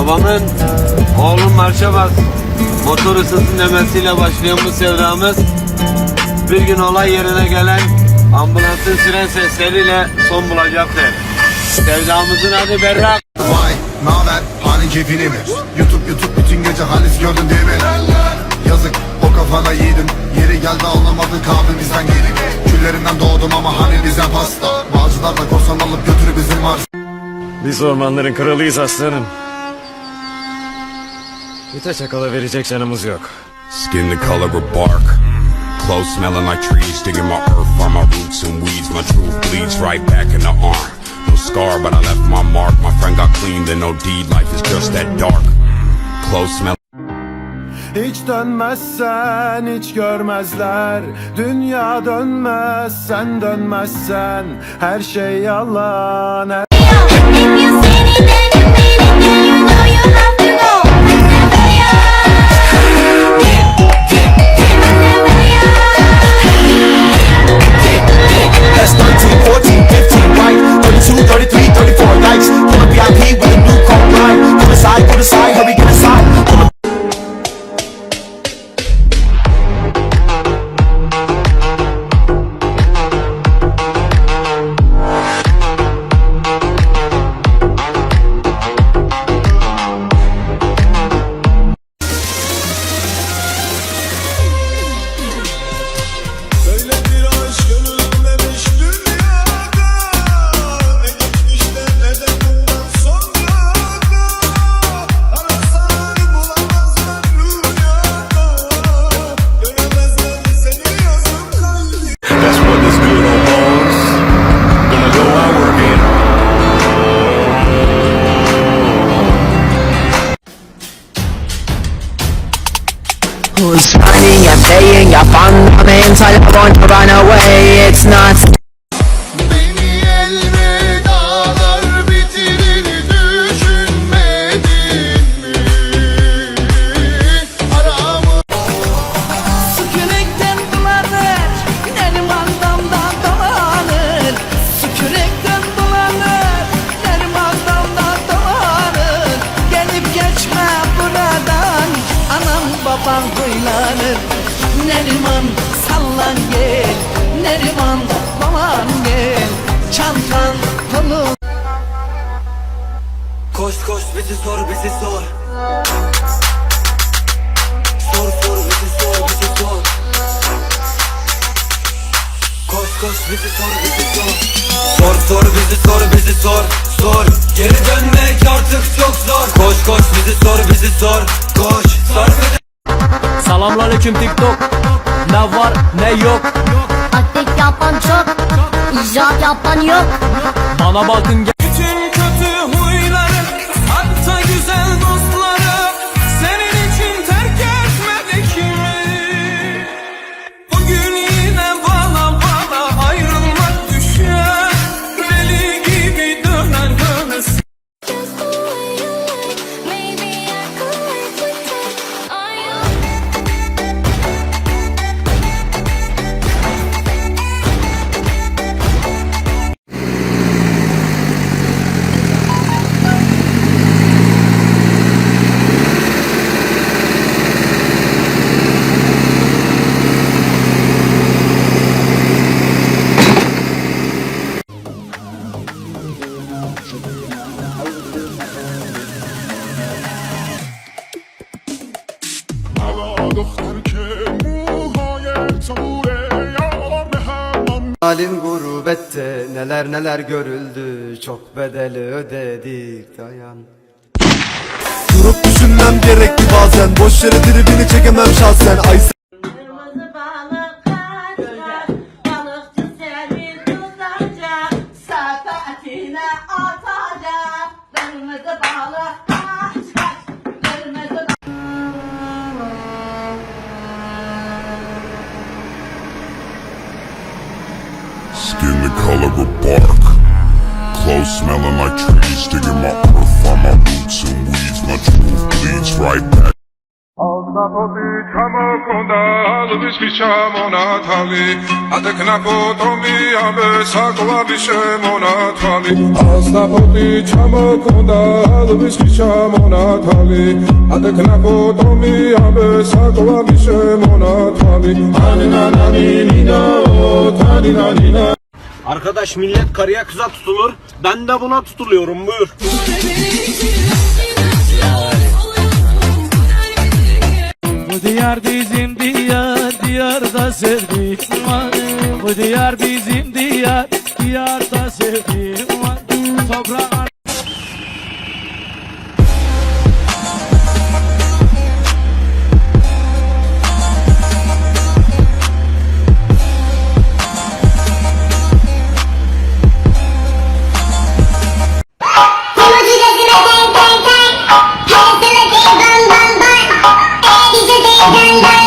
Babamın oğlum marşa bas motor ısınsın demesiyle başlayan bu sevdamız bir gün olay yerine gelen ambulansın siren sesleriyle son bulacaktır. Sevdamızın adı Berrak. Vay naber halin keyfini mi? YouTube YouTube bütün gece halis gördün değil mi? Yazık o kafana yiğidim Yeri geldi anlamadın kahvemizden yedik Küllerinden doğdum ama hani bize pasta Bağcılar da korsan alıp götürü bizim var Biz ormanların kralıyız aslanım. De çakala verecek canımız yok. Skin the color of bark. Clothes smelling like trees, digging my earth, find my roots and weeds. My truth bleeds right back in the arm. No scar, but I left my mark. My friend got clean, then no deed. Life is just that dark. Clothes smell. Hiç dönmezsen hiç görmezler Dünya dönmez sen dönmezsen Her şey yalan her 33, 34 likes. Pull a VIP with a new coat line. Pull aside, pull aside, hurry, get inside. Playing your fundamental I want to run away It's not Beni elvedalar bitirir düşünmedin mi? Aramı Sükürekten bulanır, Neriman'dan da dolanır. Sükürekten bulanır, Neriman'dan da dolanır. Gelip geçme buradan, anam babam huylanır. Neriman sallan gel, Neriman baban gel. Çantan kolun Koş koş bizi sor bizi sor. Sor sor bizi sor bizi sor. Koş koş bizi sor bizi sor. Sor sor bizi sor bizi sor Sor. Geri dönmek artık çok zor. Koş koş bizi sor bizi sor. Koş sor bizi Selamünaleyküm TikTok. Ne var ne yok. Taktik yapan çok, icraat yapan yok. Bana bakın Bütün Halim gurbette neler neler görüldü Çok bedeli ödedik dayan. Durup düşünmem gerekli bazen Boş yere tribini çekemem şahsen. Ay Kırmızı balık skin the color of bark. Clothes smelling like trees Digging my earth on my boots and weeds. My truth bleeds right back. Asta poti Amo konda alvis visha monatali Adekna potomi ame sakla vishe monatali Asta poti chamo konda alvis visha monatali Adekna potomi ame sakla vishe monatali ni ni na oh, o ani na ni na. Arkadaş millet karıya kıza tutulur. Ben de buna tutuluyorum buyur. Bu diyar bizim diyar, diyarda sevdiğim var. Bu diyar bizim diyar, diyarda sevdiğim var. Toprağın Bye.